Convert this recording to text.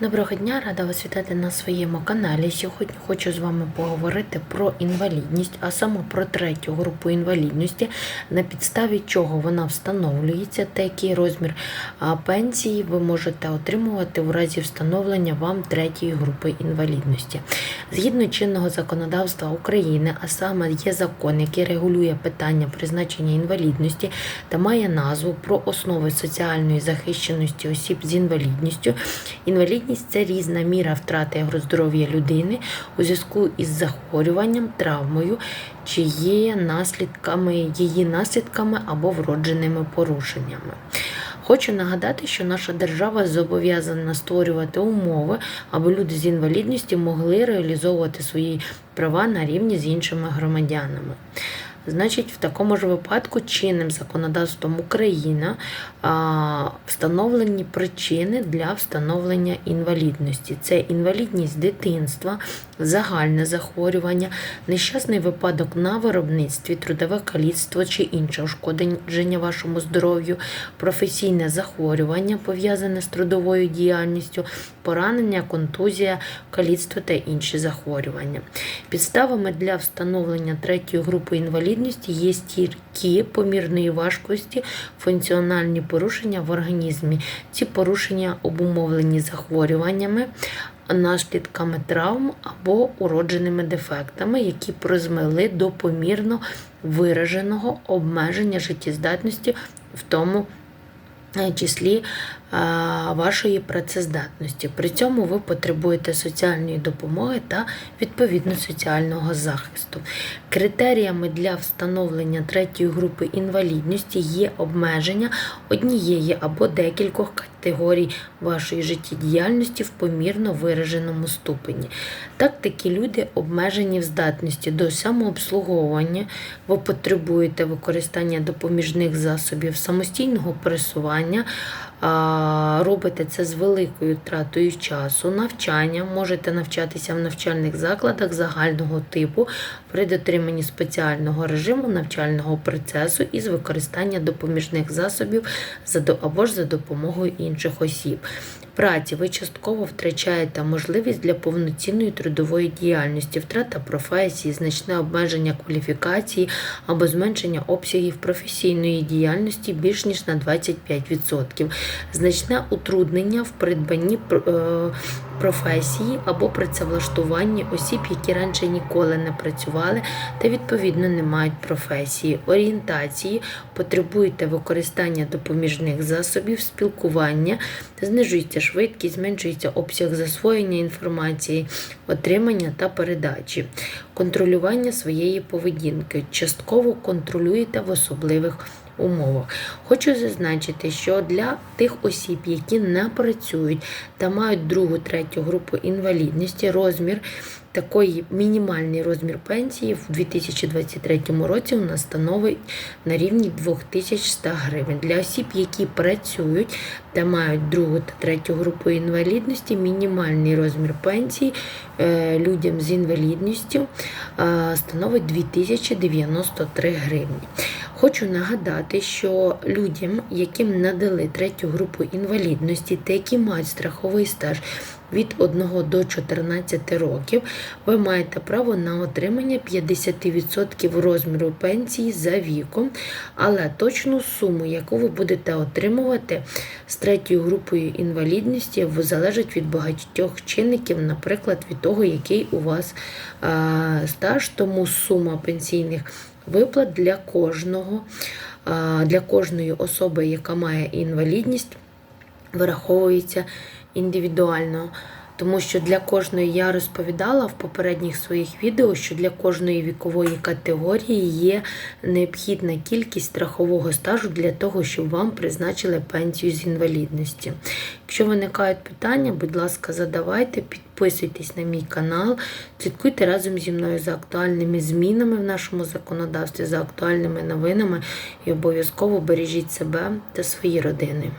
Доброго дня, рада вас вітати на своєму каналі. Сьогодні хочу з вами поговорити про інвалідність, а саме про третю групу інвалідності, на підставі чого вона встановлюється та який розмір пенсії ви можете отримувати у разі встановлення вам третьої групи інвалідності. Згідно чинного законодавства України, а саме є закон, який регулює питання призначення інвалідності та має назву про основи соціальної захищеності осіб з інвалідністю. Інвалідність це різна міра втрати здоров'я людини у зв'язку із захворюванням, травмою, чи є наслідками її наслідками або вродженими порушеннями. Хочу нагадати, що наша держава зобов'язана створювати умови, аби люди з інвалідністю могли реалізовувати свої права на рівні з іншими громадянами. Значить, в такому ж випадку чинним законодавством України а, встановлені причини для встановлення інвалідності. Це інвалідність дитинства, загальне захворювання, нещасний випадок на виробництві, трудове каліцтво чи інше ушкодження вашому здоров'ю, професійне захворювання, пов'язане з трудовою діяльністю, поранення, контузія, каліцтво та інші захворювання. Підставами для встановлення третьої групи інвалідності є стійкі помірної важкості, функціональні порушення в організмі. Ці порушення обумовлені захворюваннями, наслідками травм або уродженими дефектами, які призвели до помірно вираженого обмеження життєздатності в тому числі вашої працездатності. При цьому ви потребуєте соціальної допомоги та відповідно соціального захисту. Критеріями для встановлення третьої групи інвалідності є обмеження однієї або декількох категорій вашої життєдіяльності в помірно вираженому ступені. Так, такі люди обмежені в здатності до самообслуговування, ви потребуєте використання допоміжних засобів самостійного пересування робите це з великою втратою часу, навчання, можете навчатися в навчальних закладах загального типу при дотриманні спеціального режиму навчального процесу із використання допоміжних засобів або ж за допомогою інших осіб. Праці. Ви частково втрачаєте можливість для повноцінної трудової діяльності, втрата професії, значне обмеження кваліфікації або зменшення обсягів професійної діяльності більш ніж на 25%, значне утруднення в придбанні е, професії або працевлаштуванні осіб, які раніше ніколи не працювали та відповідно не мають професії, орієнтації, потребуєте використання допоміжних засобів, спілкування, знижується швидкість, зменшується обсяг засвоєння інформації, отримання та передачі, контролювання своєї поведінки, частково контролюєте в особливих умовах. Хочу зазначити, що для тих осіб, які не працюють та мають другу, третю групу інвалідності, розмір такої мінімальний розмір пенсії в 2023 році у нас становить на рівні 2100 гривень. Для осіб, які працюють та мають другу та третю групу інвалідності, мінімальний розмір пенсії е, людям з інвалідністю е, становить 2093 гривні. Хочу нагадати, що людям, яким надали третю групу інвалідності та які мають страховий стаж від 1 до 14 років, ви маєте право на отримання 50% розміру пенсії за віком, але точну суму, яку ви будете отримувати з третьою групою інвалідності, залежить від багатьох чинників, наприклад, від того, який у вас стаж, тому сума пенсійних виплат для кожного, для кожної особи, яка має інвалідність, вираховується індивідуально. Тому що для кожної я розповідала в попередніх своїх відео, що для кожної вікової категорії є необхідна кількість страхового стажу для того, щоб вам призначили пенсію з інвалідності. Якщо виникають питання, будь ласка, задавайте, підписуйтесь на мій канал, слідкуйте разом зі мною за актуальними змінами в нашому законодавстві, за актуальними новинами і обов'язково бережіть себе та свої родини.